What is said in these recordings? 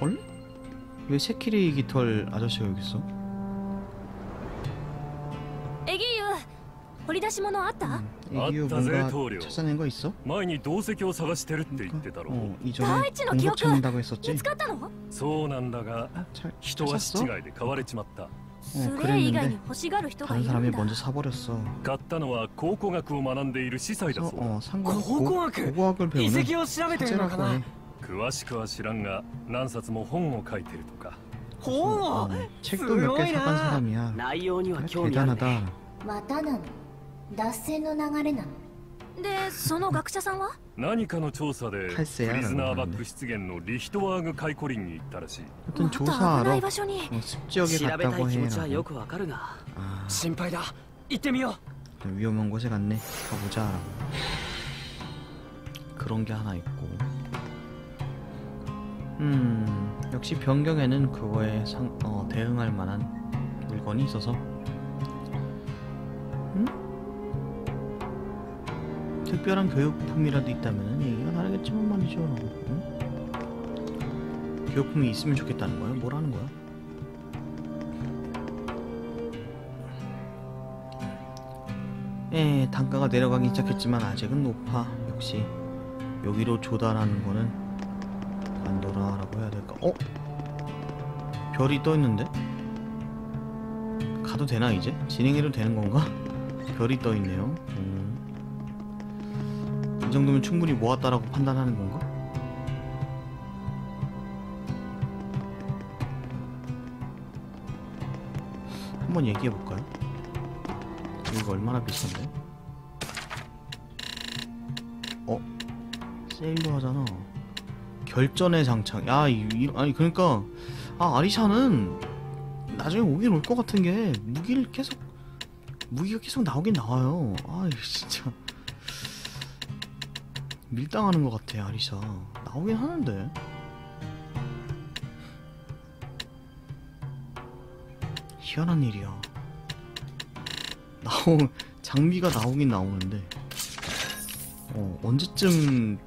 헐? 왜 세키리 깃털 아저씨가 여기 있어? エギーユ掘り出し物あった、 음, 애기유 아따, 뭔가 제토rio. 찾아낸 거 있어? 前に洞石を探してるって言ってたろ 어 第 이전에 一の 공격 記憶 찾는다고 했었지? 見つかったのそうなんだが 잘 人は質 찾았어? 違いで買われちまった 어 それ以外に 그랬는데 欲しがる人が 다른 いる 사람이 んだ 먼저 사버렸어 買ったのは考古学を学んでいる司祭だ 그래서 そうだ 어 상관 고고학! 고고학을 遺 배우는 跡を調べてるのか 학자라고 な 해 詳しくは知らんが何冊も本を書いてるとか本を 어, 책도 몇 개 すごいな 사간 사람이야 内容には 그래, 興味あるね 대단하다 またなの脱線の流れなのでその学者さんは何かの調査でプカセヤリズナーバック湿原のリヒトワーグ開古林に行ったらしい 하여튼 また危 조사하러 ない場所に 어, 습지역에 調べたい 갔다고 気 해 持ちはよ 라고 くわかるが 아 心配だ行ってみよ 위험한 곳에 갔네 가보자 라고 그런 게 하나 있고 음 역시 변경에는 그거에 상, 어, 대응할 만한 물건이 있어서 음? 특별한 교육품이라도 있다면 얘기가 다르겠지만 말이죠 응? 교육품이 있으면 좋겠다는 거야? 뭐라는 거야? 예, 단가가 내려가기 시작했지만 아직은 높아. 역시 여기로 조달하는 거는 안도라라고 해야 될까? 어? 별이 떠 있는데? 가도 되나 이제? 진행해도 되는 건가? 별이 떠 있네요. 음. 이 정도면 충분히 모았다라고 판단하는 건가? 한번 얘기해 볼까요? 이거 얼마나 비싼데? 어? 세일로 하잖아. 결전의 장창. 야, 이, 이 아니 그러니까 아 아리샤는 나중에 오긴 올 것 같은 게 무기를 계속 무기가 계속 나오긴 나와요. 아, 진짜 밀당하는 것 같아 아리샤. 나오긴 하는데. 희한한 일이야. 나오 장비가 나오긴 나오는데 어 언제쯤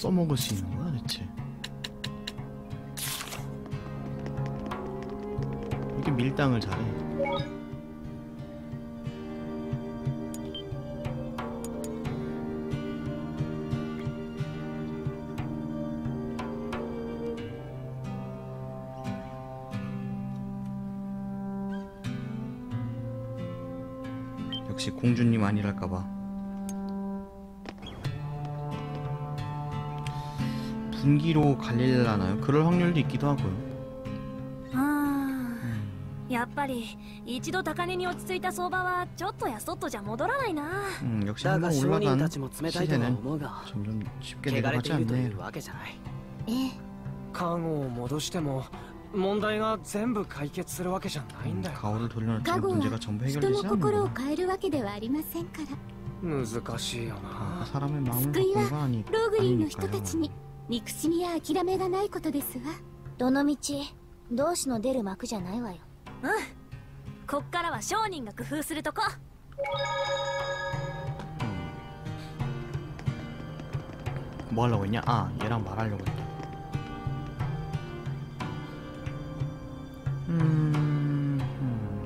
써먹을 수 있는 거야 대체? 이렇게 밀당을 잘해. 역시 공주님 아니랄까봐 분기로 갈릴라나 요? 그럴 확률도 있기도 하고 요. やっぱり一度高値に落ち着いた相場はちょっとやそっとじゃ戻らないな。うん、역시だが商人たちも冷たいとは思うが、점점쉽게내려가지않というわけじゃない。ええ。看護を戻しても問題が全部解決するわけじゃないんだよ。顔を取りながら問題が全部해결되지 않 는。 人の心を変えるわけではありませんから。難しいよな。救いはローグリーの人たちに。憎しみや諦めがないことですわどの道同志の出る幕じゃないわようんこっからは商人が工夫するとこ 뭐 하려고 했냐? 아 얘랑 말하려고 했다 음, 음.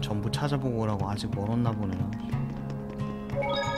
전부 찾아보고 오라고 아직 멀었나 보네요 그래요?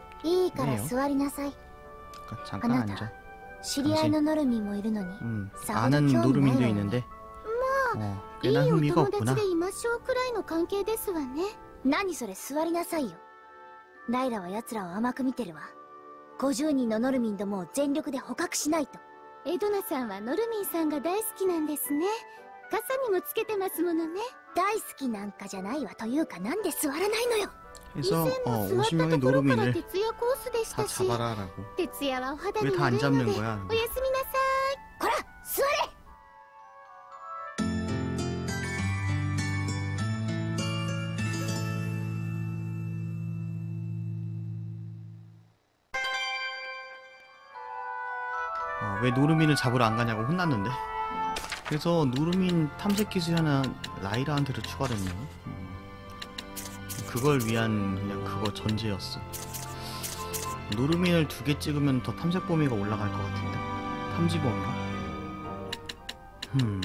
いいからねえよ座りなさい 잠깐, 잠깐 하나다. 앉아 知り合いのノルミンもいるのに 음, 싸워도 아는 좀 노르민도 나요. 있는데 어, いい 꽤나 お 흥미가 友 없구나 達でいましょうくらいの関係ですわね何それ座りなさいよライラは奴らを甘く見てるわ50人のノルミンどもを全力で捕獲しないと エドナさんはノルミンさんが大好きなんですね傘にもつけてますものね大好きなんかじゃないわというかなんで座らないのよ 해서 어 50명의 노루민을 다 잡아라라고. 왜 다 안 잡는 거야? 어, 왜 노루민을 잡으러 안 가냐고 혼났는데. 그래서 노루민 탐색 기술하는 라이라한테도 추가됐네요. 음. 그걸 위한 그냥 그거 전제였어. 노르민을 두 개 찍으면 더 탐색 범위가 올라갈 것 같은데? 탐지 범위가 음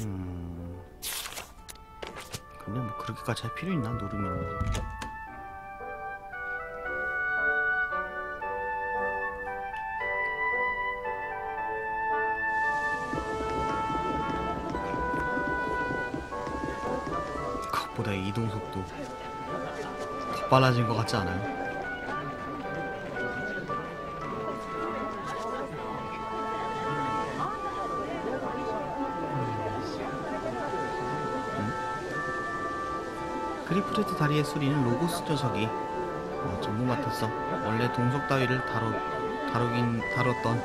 음. 근데 뭐 그렇게까지 할 필요 있나 노르민 보다 이동 속도 더 빨라진 것 같지 않아요? 그리프레트 다리의 수리는 로고스 녀석이 어, 전부 맡았어. 원래 동석 따위를 다루, 다루긴 다뤘던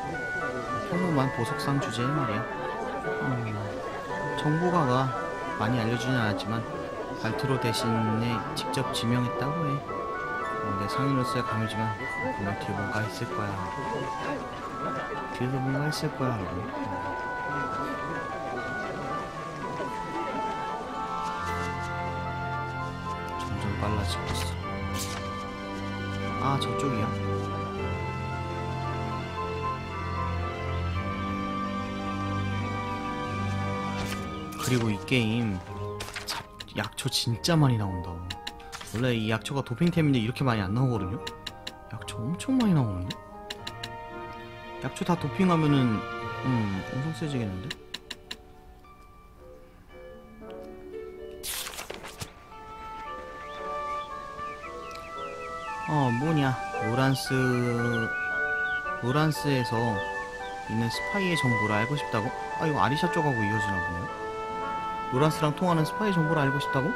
평범한 보석상 주제의 말이야. 음, 정보가가 많이 알려주진 않았지만 발트로 대신에 직접 지명했다고 해. 어, 내 상인으로서의 감이지만 분명 뒤에 뭔가 있을 거야. 뒤에도 뭔가 있을 거야. 음. 점점 빨라지고 있어. 아, 저쪽이야. 그리고 이 게임 자- 약초 진짜 많이 나온다. 원래 이 약초가 도핑템인데 이렇게 많이 안 나오거든요? 약초 엄청 많이 나오는데? 약초 다 도핑하면은 음 엄청 세지겠는데? 어 뭐냐 로란스 로란스에서 있는 스파이의 정보를 알고 싶다고? 아 이거 아리샤 쪽하고 이어지나 보네 로란스랑 통하는 스파이 정보를 알고 싶다고?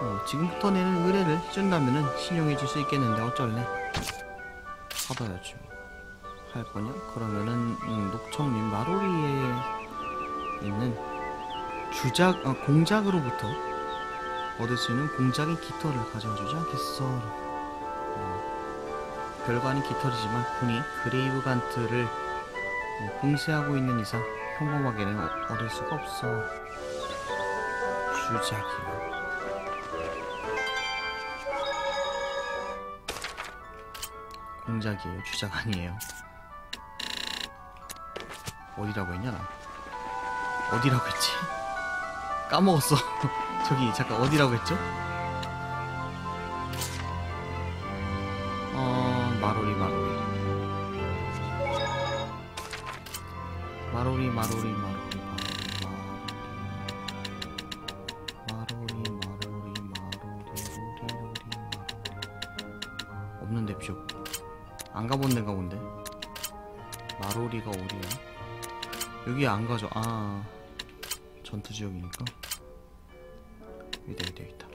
어, 지금부터 내는 의뢰를 해준다면은 신용해줄 수 있겠는데 어쩔래 받아야지 할 거냐? 그러면은 음, 녹청님 마로리에 있는 주작 아, 공작으로부터 얻을 수 있는 공작의 깃털을 가져주지 않겠어 어, 별거 아닌 깃털이지만 흔히 그레이브 간트를 어, 봉쇄하고 있는 이상 평범하게는 어- 얻을 수가 없어. 주작이요 공작이에요? 주작 아니에요? 어디라고 했냐 나? 어디라고 했지? 까먹었어. 저기 잠깐 어디라고 했죠? 어 마로리 마 마로리 마로리 마로리 마로리 마로리 마로리 마로리 로리 로리 마로리 없는데 뷰. 안 가본 데가 본데. 마로리가 어디야? 여기 안 가죠. 아 전투 지역이니까. 여기다 여기다 여기다.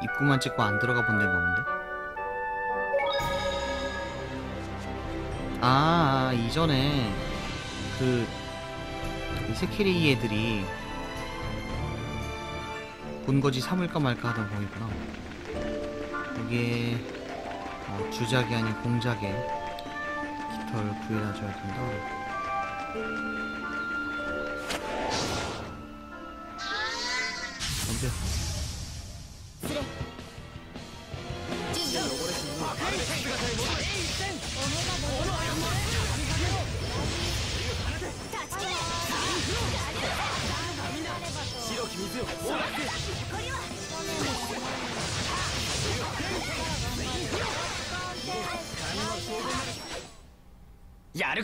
입구만 찍고 안 들어가 본 데가 본데. 아, 아 이전에 그 이세키리 애들이 본거지 삼을까 말까 하던 거기구나. 이게 어, 주작이 아닌 공작에 깃털 구해다줘야 된다. 덤벼. 「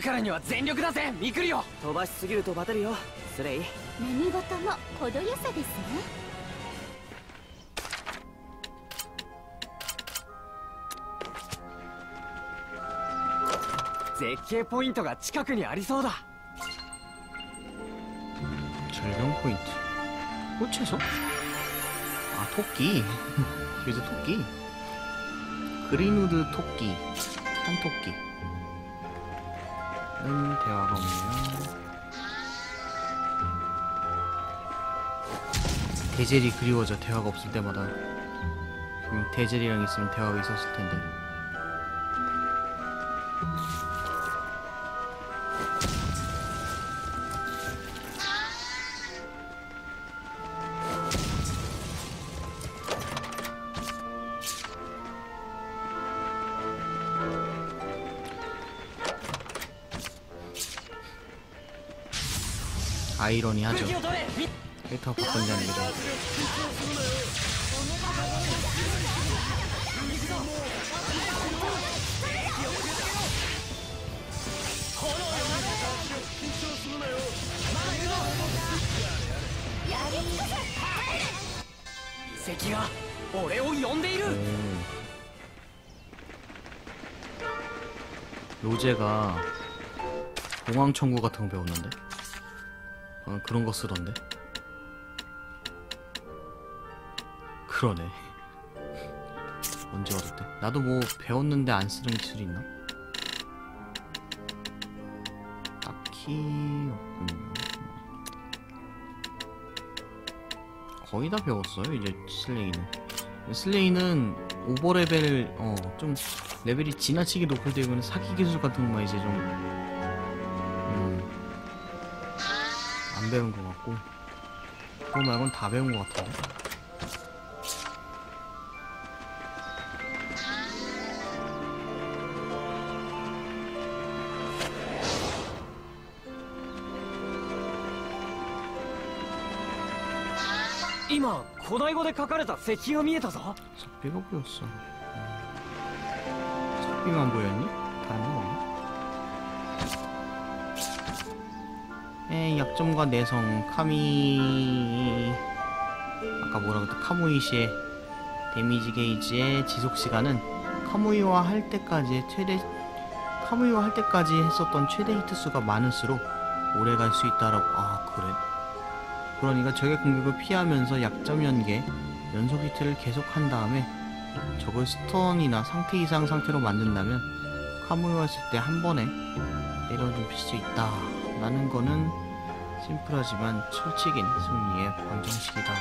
るからには全力だぜミクリオ飛ばしすぎるとバテるよスレイ何事も程よさですね絶景ポイントが近くにありそうだ 절경 포인트. 꽃에서? 아 토끼. 그래서 토끼. 그린우드 토끼. 산 토끼. 는 대화가 없네요. 대젤이 그리워져 대화가 없을 때마다. 음, 대젤이랑 있으면 대화가 있었을 텐데. 아이러니하죠. 캐릭터 바꾼다는 게좀 음. 로제가 공황청구 같은 거 배웠는데? 어, 그런 거 쓰던데. 그러네. 언제 얻었대? 나도 뭐 배웠는데 안 쓰는 기술이 있나? 딱히 없군요. 거의 다 배웠어요 이제 슬레이는. 슬레이는 오버레벨 어 좀 레벨이 지나치게 높을 때 이거는 사기 기술 같은 것만 이제 좀 안 배운 것 같고 그거 말고는 다 배운 것 같은데.今古代語で書かれた石碑が見えたぞ 석비가 보였어. 석비만 보였니? 에 약점과 내성 카미. 아까 뭐라 그랬다 카무이 씨의 데미지 게이지의 지속 시간은 카무이와 할 때까지 최대 카무이와 할 때까지 했었던 최대 히트 수가 많을수록 오래 갈 수 있다라고. 아 그래? 그러니까 적의 공격을 피하면서 약점 연계 연속 히트를 계속 한 다음에 적을 스턴이나 상태 이상 상태로 만든다면 카무이와 했을 때 한 번에 때려눕힐 수 있다 라는 거는 심플하지만 철칙인 승리의 방정식이다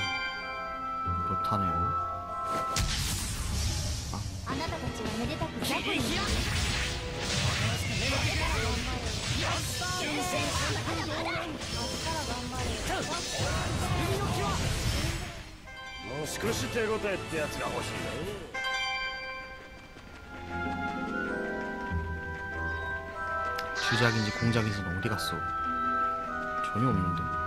그렇다네요 あなたたちはめでたくザコにもう少し手応えってやつが欲しいね 주작인지 공작인지는 어디 갔어? 전혀 없는데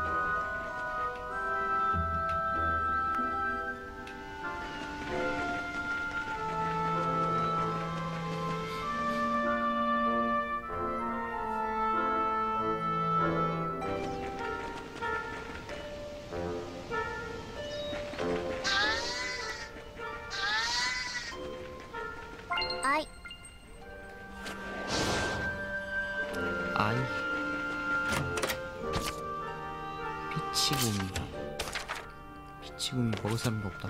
피치구미 피치구미 먹을 사람도 없다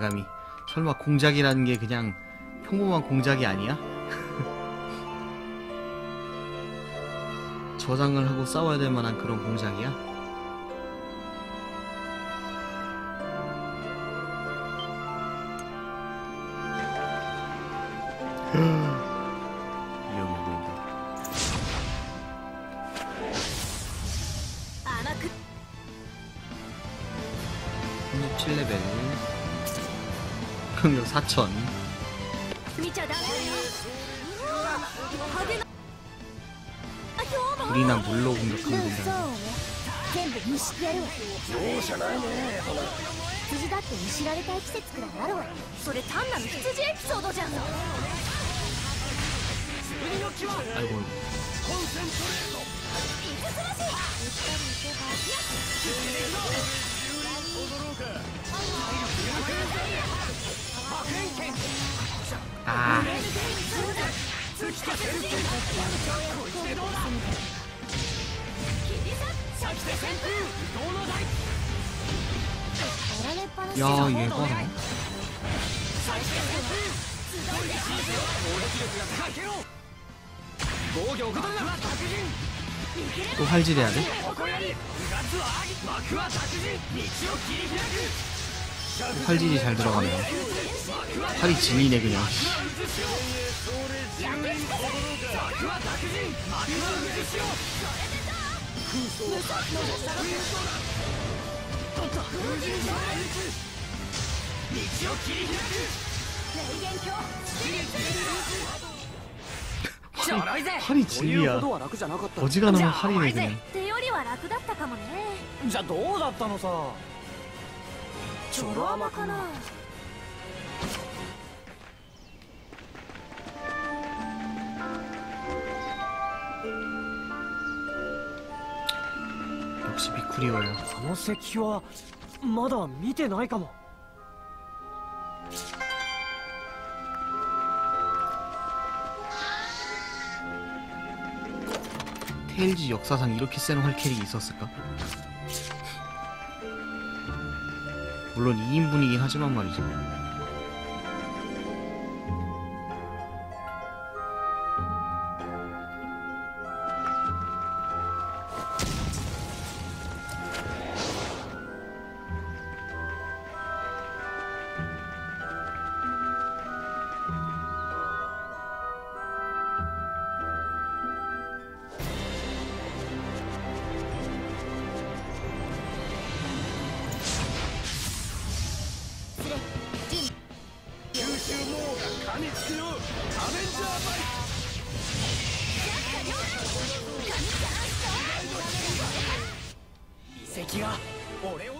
예감이 설마 공작이라는 게 그냥 평범한 공작이 아니야? 저장을 하고 싸워야 될 만한 그런 공작이야? 4천 見ちゃダメだよ派手なあ今日も 불이나 물로 ルー 공격하면 そう 된다 ね全部見知ってやるわ容赦ないね羊だって見知られたい季節くらいあるわよそれ単なる羊エピソードじゃん 아이고 아 やられっぱなし 야얘 봐라 또 활질해야 돼? 활질이 잘 들어가네요 활이 진이네 그냥 활이 という 진이야 ことは楽じゃなかった 어지간하면 じゃあ 활이네 그냥 手よりは楽だったかもねじゃあどうだったのさ ちょろ甘かな 역시 비쿠리오예요 この石碑はまだ見てないかも 테일즈 역사상 이렇게 센 활캐릭이 있었을까? 물론 2인분이긴 하지만 말이죠 カよンジャーバト敵俺を